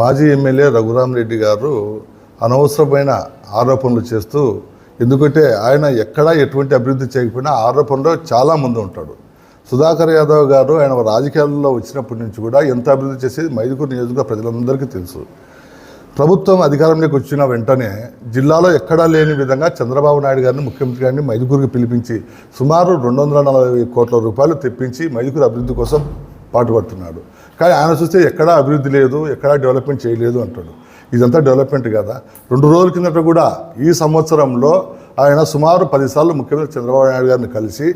మాజీ ఎమ్మెల్యే రఘురామ్ రెడ్డి గారు అనవసరమైన ఆరోపణలు చేస్తూ ఎందుకంటే ఆయన ఎక్కడా ఎటువంటి అభివృద్ధి చేయకపోయినా ఆరోపణలో చాలా ముందు ఉంటాడు. సుధాకర్ యాదవ్ గారు ఆయన రాజకీయాల్లో వచ్చినప్పటి నుంచి కూడా ఎంత అభివృద్ధి చేసేది మైదుకూరు నియోజకవర్గ ప్రజలందరికీ తెలుసు. ప్రభుత్వం అధికారంలోకి వచ్చిన వెంటనే జిల్లాలో ఎక్కడా లేని విధంగా చంద్రబాబు నాయుడు గారిని ముఖ్యమంత్రి గారిని మైదుకూరుకి పిలిపించి సుమారు రెండు వందల నలభై కోట్ల రూపాయలు తెప్పించి మైదుకూరు అభివృద్ధి కోసం పాటుపడుతున్నాడు. కానీ ఆయన చూస్తే ఎక్కడా అభివృద్ధి లేదు ఎక్కడా డెవలప్మెంట్ చేయలేదు అంటాడు. ఇదంతా డెవలప్మెంట్ కదా. రెండు రోజుల కిందట కూడా ఈ సంవత్సరంలో ఆయన సుమారు పదిసార్లు ముఖ్యమంత్రి చంద్రబాబు నాయుడు గారిని కలిసి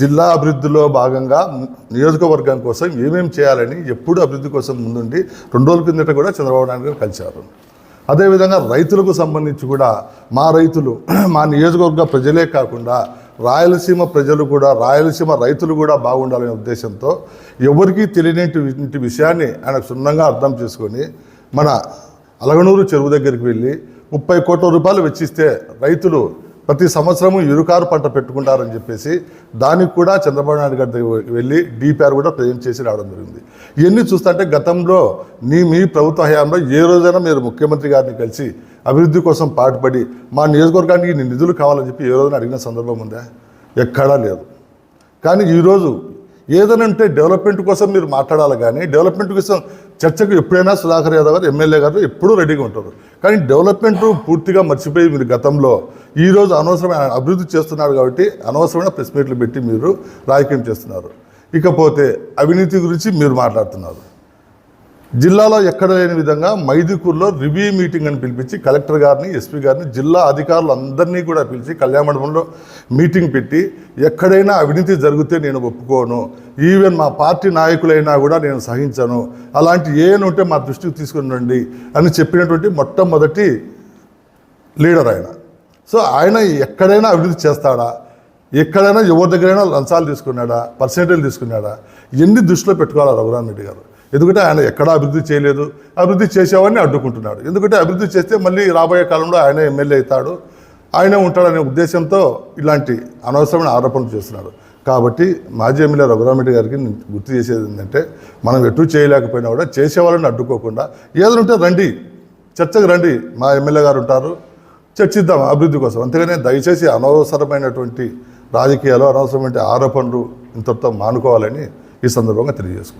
జిల్లా అభివృద్ధిలో భాగంగా నియోజకవర్గం కోసం ఏమేమి చేయాలని ఎప్పుడు అభివృద్ధి కోసం ముందుండి రెండు రోజుల కిందట కూడా చంద్రబాబు నాయుడు గారు కలిశారు. అదేవిధంగా రైతులకు సంబంధించి కూడా మా రైతులు మా నియోజకవర్గ ప్రజలే కాకుండా రాయలసీమ ప్రజలు కూడా రాయలసీమ రైతులు కూడా బాగుండాలనే ఉద్దేశంతో ఎవరికీ తెలియని విషయాన్ని ఆయన క్షుణ్ణంగా అర్థం చేసుకొని మన అలగనూరు చెరువు దగ్గరికి వెళ్ళి ముప్పై కోట్ల రూపాయలు వెచ్చిస్తే రైతులు ప్రతి సంవత్సరము ఇరుకారు పంట పెట్టుకుంటారని చెప్పేసి దానికి కూడా చంద్రబాబు నాయుడు గారి వెళ్ళి డిపిఆర్ కూడా ప్రజెంట్ చేసి రావడం జరిగింది. ఇవన్నీ చూస్తుంటే గతంలో నీ మీ ప్రభుత్వ హయాంలో ఏ రోజైనా మీరు ముఖ్యమంత్రి గారిని కలిసి అభివృద్ధి కోసం పాటుపడి మా నియోజకవర్గానికి నిధులు కావాలని చెప్పి ఏ రోజున అడిగిన సందర్భం ఉందా? ఎక్కడా లేదు. కానీ ఈరోజు ఏదైనా ఉంటే డెవలప్మెంట్ కోసం మీరు మాట్లాడాలి కానీ డెవలప్మెంట్ కోసం చర్చకు ఎప్పుడైనా సుధాకర్ యాదవ్ గారు ఎమ్మెల్యే గారు ఎప్పుడూ రెడీగా ఉంటారు. కానీ డెవలప్మెంట్ పూర్తిగా మర్చిపోయి మీరు గతంలో ఈరోజు అనవసరమైన అభివృద్ధి చేస్తున్నారు కాబట్టి అనవసరమైన ప్రెస్ మీట్లు పెట్టి మీరు రాజకీయం చేస్తున్నారు. ఇకపోతే అవినీతి గురించి మీరు మాట్లాడుతున్నారు. జిల్లాలో ఎక్కడ లేని విధంగా మైదుకూరులో రివ్యూ మీటింగ్ అని పిలిపించి కలెక్టర్ గారిని ఎస్పీ గారిని జిల్లా అధికారులు అందరినీ కూడా పిలిచి కళ్యాణ మండపంలో మీటింగ్ పెట్టి ఎక్కడైనా అవినీతి జరిగితే నేను ఒప్పుకోను. ఈవెన్ మా పార్టీ నాయకులైనా కూడా నేను సహించను. అలాంటి ఏనుంటే మా దృష్టికి తీసుకుని రండి అని చెప్పినటువంటి మొట్టమొదటి లీడర్ ఆయన. సో ఆయన ఎక్కడైనా అభివృద్ధి చేస్తాడా? ఎక్కడైనా ఎవరి దగ్గరైనా లంచాలు తీసుకున్నాడా? పర్సెంటేజ్ తీసుకున్నాడా? ఎన్ని దృష్టిలో పెట్టుకోవాలా రఘురామ్ రెడ్డి గారు? ఎందుకంటే ఆయన ఎక్కడా అభివృద్ధి చేయలేదు. అభివృద్ధి చేసేవాడిని అడ్డుకుంటున్నాడు. ఎందుకంటే అభివృద్ధి చేస్తే మళ్ళీ రాబోయే కాలంలో ఆయన ఎమ్మెల్యే అవుతాడు. ఆయనే ఉంటాడనే ఉద్దేశంతో ఇలాంటి అనవసరమైన ఆరోపణలు చేస్తున్నాడు. కాబట్టి మాజీ ఎమ్మెల్యే రఘురామరెడ్డి గారికి నేను గుర్తు చేసేది ఏంటంటే మనం ఎటు చేయలేకపోయినా కూడా చేసేవాళ్ళని అడ్డుకోకుండా ఏదైనా ఉంటే రండి చర్చకు రండి మా ఎమ్మెల్యే గారు ఉంటారు చర్చిద్దాం అభివృద్ధి కోసం. అంతేగానే దయచేసి అనవసరమైనటువంటి రాజకీయాలు అనవసరమైన ఆరోపణలు ఇంతటితో మానుకోవాలని ఈ సందర్భంగా తెలియజేసుకుంటాం